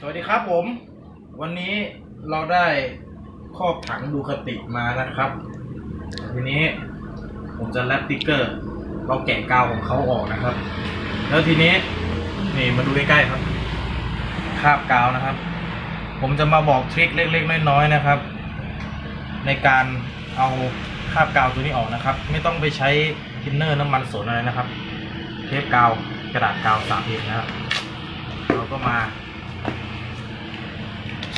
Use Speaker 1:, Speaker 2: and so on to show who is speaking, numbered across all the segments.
Speaker 1: สวัสดีครับผม วันนี้เราได้ครอบถังดูคติมานะครับ ทีนี้ผมจะแรปติ๊กเกอร์ เราแกะกาวของเขาออกนะครับ แล้วทีนี้นี่มาดูใกล้ๆครับ คาบกาวนะครับ ผมจะมาบอกทริคเล็กๆน้อยๆนะครับ ในการเอาคาบกาวตัวนี้ออกนะครับ ไม่ต้องไปใช้ทินเนอร์น้ำมันสนอะไรนะครับ เทปกาวกระดาษกาวสามเอ็นะครับเราก็มา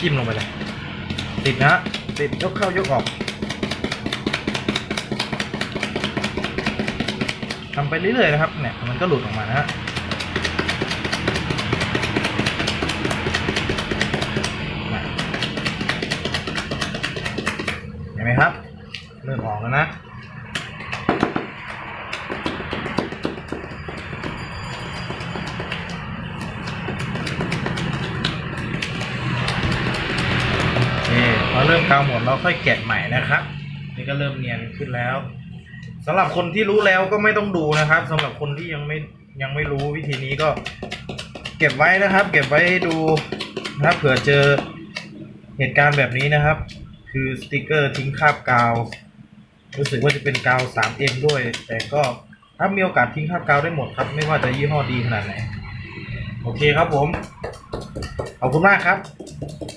Speaker 1: ทิ่มลงไปเลย ติดนะติดยกเข้ายกออกทำไปเรื่อยๆนะครับเนี่ยมันก็หลุดออกมานะฮะน่ะเห็นไหมครับเริ่มออกแล้วนะ เคพอเริ่มกาวหมดเราค่อยแกะใหม่นะครับนี่ก็เริ่มเนียนขึ้นแล้วสำหรับคนที่รู้แล้วก็ไม่ต้องดูนะครับสำหรับคนที่ยังไม่ยังไม่รู้วิธีนี้ก็ เก็บไว้นะครับ เก็บไว้ดูนะครับเผื่อเจอเหตุการณ์แบบนี้นะครับ คือสติกเกอร์ทิ้งคราบกาว รู้สึกว่าจะเป็นกาว 3M ด้วย แต่ก็ถ้ามีโอกาสทิ้งคราบกาวได้หมดครับ ไม่ว่าจะยี่ห้อดีขนาดไหน โอเคครับผม ขอบคุณมากครับ